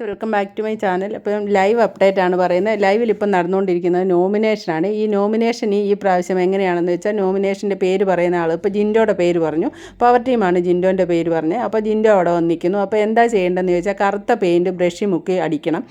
Welcome back to my channel അപ്പം live update ആണ് പറയുന്നത്. ലൈവിൽ ഇപ്പം നടന്നുകൊണ്ടിരിക്കുന്നത് നോമിനേഷനാണ് ഈ നോമിനേഷൻ ഈ പ്രാവശ്യം എങ്ങനെയാണെന്ന് വെച്ചാൽ നോമിനേഷന്റെ പേര് പറയുന്ന ആൾ ഇപ്പോൾ ജിൻഡോയുടെ പേര് പറഞ്ഞു. പവർ ടീമാണ് ജിൻഡോന്റെ പേര് പറഞ്ഞത്. അപ്പോൾ ജിൻഡോ അവിടെ വന്നിരിക്കുന്നു. അപ്പോൾ എന്താ ചെയ്യേണ്ടതെന്ന് ചോദിച്ചാൽ കറുത്ത പെയിന്റ് ബ്രഷി മുക്കി അടിക്കണം.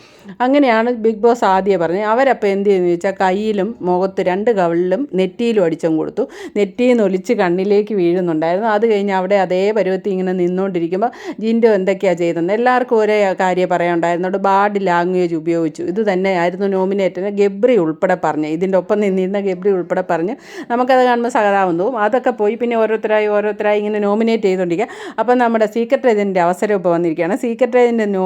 അങ്ങനെയാണ് ബിഗ് ബോസ് ആദ്യം പറഞ്ഞത്. അവരപ്പോൾ എന്ത് ചെയ്യുന്നു വെച്ചാൽ കയ്യിലും മുഖത്ത് രണ്ട് കവിളിലും നെറ്റിയിലും അടിച്ചും കൊടുത്തു. നെറ്റിയിൽ നിന്ന് ഒലിച്ച് കണ്ണിലേക്ക് വീഴുന്നുണ്ടായിരുന്നു. അത് കഴിഞ്ഞ് അവിടെ അതേ പരുവത്തിൽ ഇങ്ങനെ നിന്നുകൊണ്ടിരിക്കുമ്പോൾ ജിൻഡോ എന്തൊക്കെയാണ് ചെയ്തത് എല്ലാവർക്കും ഒരേ കാര്യം പറയാനുണ്ടായിരുന്നുണ്ട് ബാഡ് ലാംഗ്വേജ് ഉപയോഗിച്ചു. ഇത് തന്നെയായിരുന്നു നോമിനേറ്ററിന് ഗബ്രി ഉൾപ്പെടെ പറഞ്ഞ്. ഇതിന്റെ ഒപ്പം നിന്നിരുന്ന ഗബ്രി ഉൾപ്പെടെ പറഞ്ഞ് നമുക്കത് കാണുമ്പോൾ സഹതാപം തോന്നും. അതൊക്കെ പോയി പിന്നെ ഓരോരുത്തരായി ഓരോരുത്തരായി ഇങ്ങനെ നോമിനേറ്റ് ചെയ്തുകൊണ്ടിരിക്കുക. അപ്പം നമ്മുടെ സീക്രട്ട് ഏജന്റിന്റെ അവസരം ഇപ്പോൾ വന്നിരിക്കുകയാണ്. സീക്രട്ട് ഏജന്റ് നോ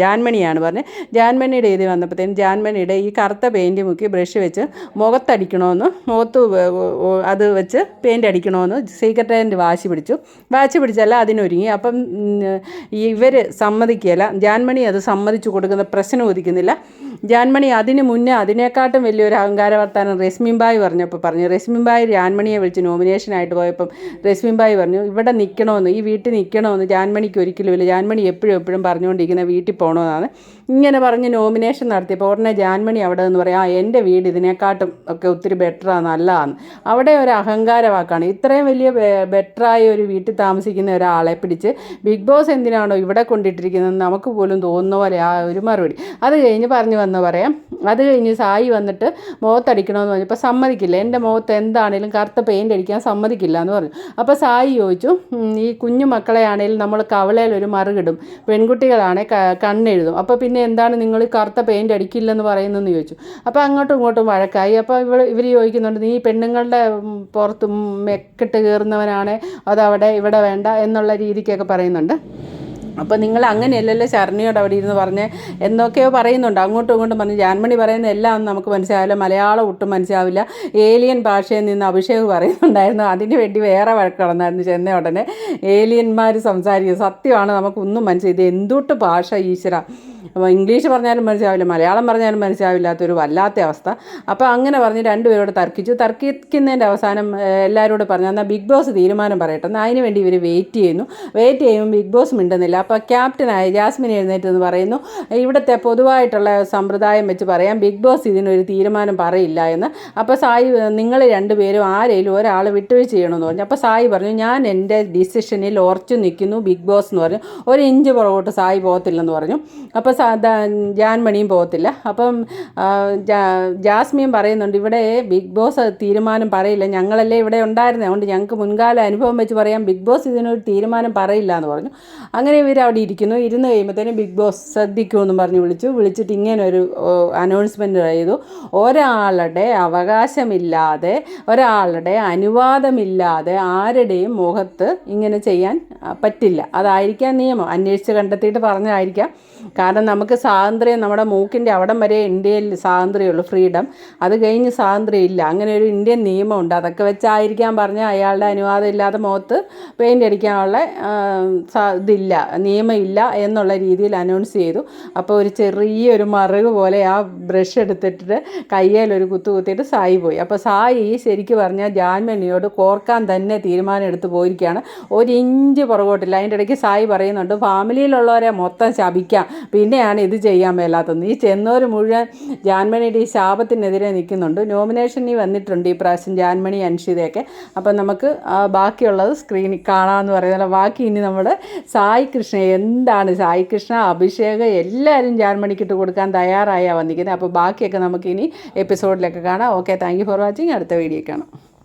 ജാൻമണിയാണ് പറഞ്ഞത് ജാൻമണിയുടെ ഇത് വന്നപ്പോഴത്തേനും ജാൻമണിയുടെ ഈ കറുത്ത പെയിന്റ് മുക്കി ബ്രഷ് വെച്ച് മുഖത്തടിക്കണമെന്ന് മുഖത്ത് അത് വെച്ച് പെയിന്റ് അടിക്കണമെന്ന് സീക്രട്ട് ഏജന്റ് വാശി പിടിച്ചു. വാശി പിടിച്ചല്ല അതിനൊരുങ്ങി. അപ്പം ഇവർ സമ്മതിക്കുകയില്ല. ജാൻമണി അത് സമ്മതിച്ചു കൊടുക്കുന്ന പ്രശ്നം ഒതുക്കുന്നില്ല ജാൻമണി അതിന് മുന്നേ അതിനേക്കാട്ടും വലിയൊരു അഹങ്കാര വർത്താനം റസ്മിൻബായി പറഞ്ഞപ്പോൾ പറഞ്ഞു. റസ്മിൻബായി ജാൻമണിയെ വിളിച്ച് നോമിനേഷനായിട്ട് പോയപ്പം റസ്മിൻബായി പറഞ്ഞു ഇവിടെ നിൽക്കണമെന്ന് ഈ വീട്ടിൽ നിൽക്കണമെന്ന് ജാൻമണിക്ക് ഒരിക്കലും ഇല്ല. ജാൻമണി എപ്പോഴും എപ്പോഴും പറഞ്ഞുകൊണ്ടിരിക്കുന്ന വീട്ടിൽ പോകണമെന്നാണ് ഇങ്ങനെ പറഞ്ഞ് നോമിനേഷൻ നടത്തിയപ്പോൾ ഉടനെ ജാൻമണി അവിടെ നിന്ന് പറയാം ആ എന്റെ വീട് ഇതിനെക്കാട്ടും ഒക്കെ ഒത്തിരി ബെറ്ററാണ് നല്ലതാണ് അവിടെ ഒരു അഹങ്കാര വാക്കാണ് ഇത്രയും വലിയ ബെറ്ററായ ഒരു വീട്ടിൽ താമസിക്കുന്ന ഒരാളെ പിടിച്ച് ബിഗ് ബോസ് എന്തിനാണോ ഇവിടെ കൊണ്ടിട്ടിരിക്കുന്നത് നമുക്ക് പോലും തോന്നുന്ന പോലെ ആ ഒരു മറുപടി. അത് കഴിഞ്ഞ് പറഞ്ഞു വന്ന് പറയാം. അത് കഴിഞ്ഞ് സായി വന്നിട്ട് മുഖത്തടിക്കണമെന്ന് പറഞ്ഞു. പറഞ്ഞപ്പോൾ സമ്മതിക്കില്ല. എന്റെ മുഖത്ത് എന്താണേലും കറുത്ത പെയിന്റ് അടിക്കാൻ സമ്മതിക്കില്ല എന്ന് പറഞ്ഞു. അപ്പോൾ സായി ചോദിച്ചു ഈ കുഞ്ഞു മക്കളെ ആണെങ്കിലും നമ്മൾ കവളയിൽ ഒരു മറുകിടും. പെൺകുട്ടികളാണെ കണ്ണെഴുതും. അപ്പോൾ പിന്നെ എന്താണ് നിങ്ങൾ കറുത്ത പെയിന്റ് അടിക്കില്ലെന്ന് പറയുന്നതെന്ന് ചോദിച്ചു. അപ്പോൾ അങ്ങോട്ടും ഇങ്ങോട്ടും വഴക്കായി. അപ്പോൾ ഇവൾ ഇവർ ചോദിക്കുന്നുണ്ട് നീ പെണ്ണുങ്ങളുടെ പുറത്തും മെക്കിട്ട് കയറുന്നവനാണേ അതവിടെ ഇവിടെ വേണ്ട എന്നുള്ള രീതിക്കൊക്കെ പറയുന്നുണ്ട്. അപ്പോൾ നിങ്ങൾ അങ്ങനെയല്ലല്ലോ ശരണിയോട് അവിടെ ഇരുന്ന് പറഞ്ഞ് എന്നൊക്കെയോ പറയുന്നുണ്ട്. അങ്ങോട്ടും ഇങ്ങോട്ടും പറഞ്ഞ് ജാൻമണി പറയുന്ന എല്ലാം നമുക്ക് മനസ്സിലാവില്ല. മലയാളം ഒട്ടും മനസ്സിലാവില്ല. ഏലിയൻ ഭാഷയിൽ നിന്ന് അഭിഷേക് പറയുന്നുണ്ടായിരുന്നു. അതിന് വേണ്ടി വേറെ വഴക്കടന്നായിരുന്നു ചെന്ന ഉടനെ. ഏലിയന്മാർ സംസാരിക്കുക സത്യമാണ്. നമുക്കൊന്നും മനസ്സിലായി ഇത് എന്തൊട്ട് ഭാഷ ഈശ്വര? അപ്പോൾ ഇംഗ്ലീഷ് പറഞ്ഞാലും മനസ്സിലാവില്ല. മലയാളം പറഞ്ഞാലും മനസ്സിലാവില്ലാത്തൊരു വല്ലാത്ത അവസ്ഥ. അപ്പോൾ അങ്ങനെ പറഞ്ഞ് രണ്ടുപേരോട് തർക്കിച്ചു. തർക്കിക്കുന്നതിന്റെ അവസാനം എല്ലാവരോടും പറഞ്ഞു എന്നാൽ ബിഗ് ബോസ് തീരുമാനം പറയട്ടെ. എന്നാൽ അതിന് വേണ്ടി ഇവർ വെയിറ്റ് ചെയ്യുന്നു. വെയിറ്റ് ചെയ്യുമ്പോൾ ബിഗ് ബോസ് മിണ്ടുന്നില്ല. അപ്പോൾ ക്യാപ്റ്റനായ ജാസ്മിൻ എഴുന്നേറ്റ് എന്ന് പറയുന്നു. ഇവിടുത്തെ പൊതുവായിട്ടുള്ള സമ്പ്രദായം വെച്ച് പറയാം ബിഗ് ബോസ് ഇതിനൊരു തീരുമാനം പറയില്ല എന്ന്. അപ്പോൾ സായി നിങ്ങൾ രണ്ടുപേരും ആരെങ്കിലും ഒരാൾ വിട്ടുവീഴ്ച ചെയ്യണമെന്ന് പറഞ്ഞു. അപ്പോൾ സായി പറഞ്ഞു ഞാൻ എന്റെ ഡിസിഷനിൽ ഉറച്ചു നിൽക്കുന്നു ബിഗ് ബോസ് എന്ന് പറഞ്ഞു. ഒരു ഇഞ്ച് പുറകോട്ട് സായി പോകത്തില്ലെന്ന് പറഞ്ഞു. അപ്പോൾ ജാൻമണിയും പോകത്തില്ല. അപ്പം ജാസ്മിയും പറയുന്നുണ്ട് ഇവിടെ ബിഗ് ബോസ് തീരുമാനം പറയില്ല. ഞങ്ങളല്ലേ ഇവിടെ ഉണ്ടായിരുന്നത് അതുകൊണ്ട് ഞങ്ങൾക്ക് മുൻകാല അനുഭവം വെച്ച് പറയാം ബിഗ് ബോസ് ഇതിനൊരു തീരുമാനം പറയില്ല എന്ന് പറഞ്ഞു. അങ്ങനെ ഇവർ അവിടെ ഇരിക്കുന്നു. ഇരുന്ന് കഴിയുമ്പോഴത്തേനും ബിഗ് ബോസ് ശ്രദ്ധിക്കുമെന്നും പറഞ്ഞ് വിളിച്ചു. വിളിച്ചിട്ട് ഇങ്ങനെ ഒരു അനൗൺസ്മെന്റ് ചെയ്തു. ഒരാളുടെ അവകാശമില്ലാതെ ഒരാളുടെ അനുവാദമില്ലാതെ ആരുടെയും മുഖത്ത് ഇങ്ങനെ ചെയ്യാൻ പറ്റില്ല. അതായിരിക്കാം നിയമം. അന്വേഷിച്ച് കണ്ടെത്തിയിട്ട് പറഞ്ഞതായിരിക്കാം. കാരണം നമുക്ക് സ്വാതന്ത്ര്യം നമ്മുടെ മൂക്കിന്റെ അവിടം വരെ ഇന്ത്യയിൽ സ്വാതന്ത്ര്യമുള്ളൂ ഫ്രീഡം. അത് കഴിഞ്ഞ് സ്വാതന്ത്ര്യം ഇല്ല അങ്ങനെ ഒരു ഇന്ത്യൻ നിയമമുണ്ട്. അതൊക്കെ വെച്ചായിരിക്കാൻ പറഞ്ഞ അയാളുടെ അനുവാദം ഇല്ലാതെ മുഖത്ത് പെയിന്റ് അടിക്കാനുള്ള ഇതില്ല. നിയമമില്ല എന്നുള്ള രീതിയിൽ അനൗൺസ് ചെയ്തു. അപ്പോൾ ഒരു ചെറിയൊരു മറുക് പോലെ ആ ബ്രഷ് എടുത്തിട്ട് കയ്യിലൊരു കുത്തു കുത്തിയിട്ട് സായി പോയി. അപ്പോൾ സായി ശരിക്ക് പറഞ്ഞാൽ ജാൻമണിയോട് കോർക്കാൻ തന്നെ തീരുമാനം എടുത്ത് പോയിരിക്കുകയാണ്. ഒരു ഇഞ്ച് പുറകോട്ടില്ല. അതിന്റെ ഇടയ്ക്ക് സായി പറയുന്നുണ്ട് ഫാമിലിയിലുള്ളവരെ മൊത്തം ശപിക്കാം. പിന്നെയാണ് ഇത് ചെയ്യാൻ മേലാത്തത്. ഈ ചെന്നോർ മുഴുവൻ ജാൻമണിയുടെ ഈ ശാപത്തിനെതിരെ നിൽക്കുന്നുണ്ട്. നോമിനേഷൻ നോമിനേഷനിൽ വന്നിട്ടുണ്ട് ഈ പ്രാവശ്യം ജാൻമണി അൻഷിതയൊക്കെ. അപ്പം നമുക്ക് ബാക്കിയുള്ളത് സ്ക്രീനിൽ കാണാമെന്ന് പറയുന്നില്ല ബാക്കി ഇനി നമ്മുടെ സായി കൃഷ്ണ എന്താണ്? സായി കൃഷ്ണ അഭിഷേകം എല്ലാവരും ജാൻമണിക്കിട്ട് കൊടുക്കാൻ തയ്യാറായാണ് വന്നിരിക്കുന്നത് അപ്പോൾ ബാക്കിയൊക്കെ നമുക്കിനി എപ്പിസോഡിലൊക്കെ കാണാം. ഓക്കെ താങ്ക് ഫോർ വാച്ചിങ് അടുത്ത വീഡിയോ കാണാം.